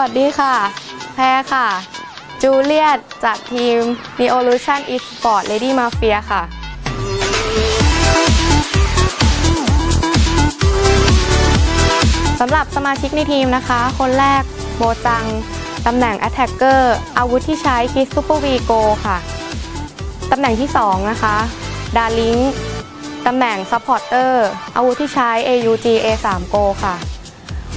วัสดีค่ะ แพรค่ะ จูเลียตจากทีม Neolution Esport Lady Mafia ค่ะ สำหรับสมาชิกในทีมนะคะ คนแรกโบจัง ตำแหน่ง Attacker อาวุธที่ใช้คิสซูเปอร์วีโกค่ะ ตำแหน่งที่ 2 นะคะ ดาลิงตำแหน่ง Supporter อาวุธที่ใช้ AUG A3 Go ค่ะ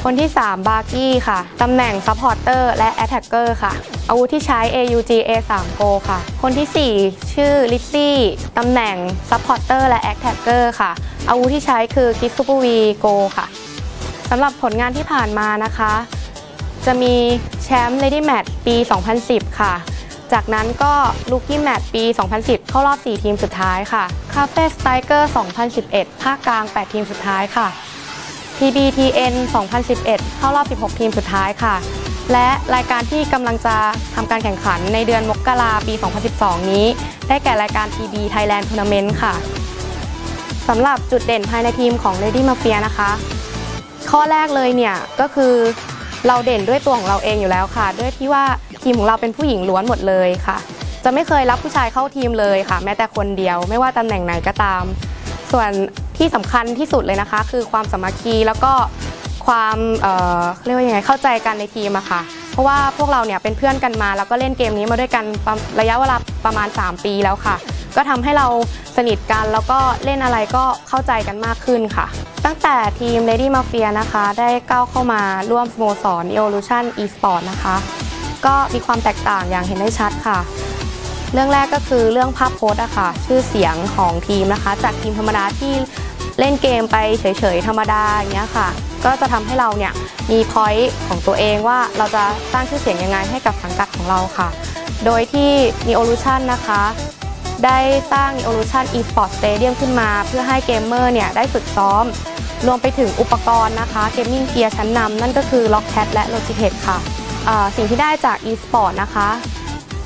คนที่ 3 บาร์กี้ค่ะ ตำแหน่ง Supporter และ Attacker ค่ะ อาวุธที่ใช้ AUG A3 Go ค่ะ คนที่ 4 ชื่อลิซซี่ ตำแหน่ง Supporter และ Attacker ค่ะ อาวุธที่ใช้คือ Kick Super V Go ค่ะ สำหรับผลงานที่ผ่านมานะคะ จะมีแชมป์ Lady Match ปี 2010 ค่ะจากนั้นก็ลูกี้แมตปี 2010 เข้ารอบ 4 ทีมสุดท้ายค่ะ Cafe Striker 2011 ภาคกลาง 8 ทีมสุดท้ายค่ะ PBTN 2011 เข้ารอบ 16 ทีมสุดท้ายค่ะ และรายการที่กำลังจะทำการแข่งขันในเดือนมกราปี 2012 นี้ ได้แก่รายการ PB Thailand Tournament ค่ะสำหรับจุดเด่นภายในทีมของ Lady Mafia นะคะ ข้อแรกเลยเนี่ยก็คือเราเด่นด้วยตัวของเราเองอยู่แล้วค่ะ ด้วยที่ว่าทีมของเราเป็นผู้หญิงล้วนหมดเลยค่ะ จะไม่เคยรับผู้ชายเข้าทีมเลยค่ะ แม้แต่คนเดียว ไม่ว่าตำแหน่งไหนก็ตาม ส่วน ที่สำคัญที่สุดเลยนะคะ คือความสามัคคีแล้วก็ความเเรียกว่ายังไงเข้าใจกันในทีมอะค่ะ เพราะว่าพวกเราเนี่ยเป็นเพื่อนกันมา แล้วก็เล่นเกมนี้มาด้วยกันระระยะเวลาประมาณ 3 ปีแล้วค่ะ ก็ทำให้เราสนิทกันแล้วก็เล่นอะไรก็เข้าใจกันมากขึ้นค่ะ ตั้งแต่ทีม Lady Mafia นะคะ ได้ก้าวเข้ามาร่วมสโมสร Evolution Esport นะคะ ก็มีความแตกต่างอย่างเห็นได้ชัดค่ะเรื่องแรกก็คือเรื่องภาพโพสต์อะค่ะ ชื่อเสียงของทีมนะคะ จากทีมธรรมดาที่ เล่นเกมไปเฉยๆ ธรรมดาอย่างเงี้ยค่ะ ก็จะทำให้เราเนี่ยมีพอยต์ของตัวเองว่าเราจะสร้างชื่อเสียงยังไงให้กับสังกัดของเราค่ะ โดยที่ Neolution นะคะ ได้สร้าง Neolution Esport Stadium ขึ้นมา เพื่อให้เกมเมอร์เนี่ยได้ฝึกซ้อม รวมไปถึงอุปกรณ์นะคะเกมมิ่งเกียร์ชั้นนำนั่นก็คือ Lockcat และ Logitech ค่ะสิ่งที่ได้จาก eSport นะคะ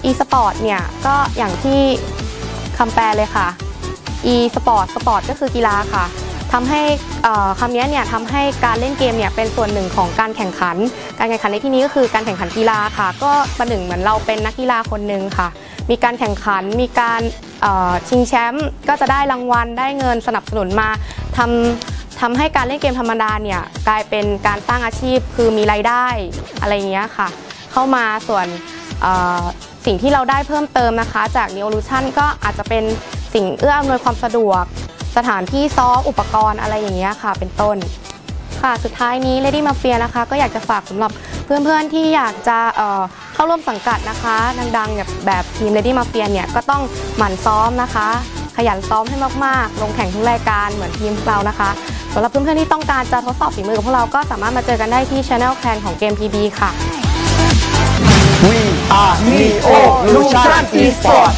e-sport เนี่ยก็อย่างที่คำแปลเลยค่ะ e-sport sport ก็คือกีฬาค่ะ ทำให้คำนี้เนี่ยทำให้การเล่นเกมเนี่ยเป็นส่วนหนึ่งของการแข่งขัน การแข่งขันในที่นี้ก็คือการแข่งขันกีฬาค่ะ ก็ประหนึ่งเหมือนเราเป็นนักกีฬาคนหนึ่งค่ะ มีการแข่งขันมีการชิงแชมป์ก็จะได้รางวัลได้เงินสนับสนุนมาทำทำให้การเล่นเกมธรรมดาเนี่ยกลายเป็นการสร้างอาชีพคือมีรายได้อะไรเงี้ยค่ะ เข้ามาส่วนสิ่งที่เราได้เพิ่มเติมนะคะ จาก Neolution ก็อาจจะเป็นสิ่งเอื้ออำนวยความสะดวก สถานที่ซ้อมอุปกรณ์อะไรอย่างเงี้ยค่ะ เป็นต้น ค่ะสุดท้ายนี้ Lady Mafia นะคะ ก็อยากจะฝากสำหรับเพื่อนๆที่อยากจะเเข้าร่วมสังกัดนะคะดังๆแบบแบบทีม Lady Mafia เนี่ยก็ต้องหมั่นซ้อมนะคะ ขยันซ้อมให้มากๆ ลงแข่งทุกรายการเหมือนทีมเรานะคะสำหรับเพื่อนๆที่ต้องการจะทดสอบฝีมือกับพวกเราก็สามารถมาเจอกันได้ที่ Channel Clan ของเกม PB ค่ะ We are Neo Lucian Esport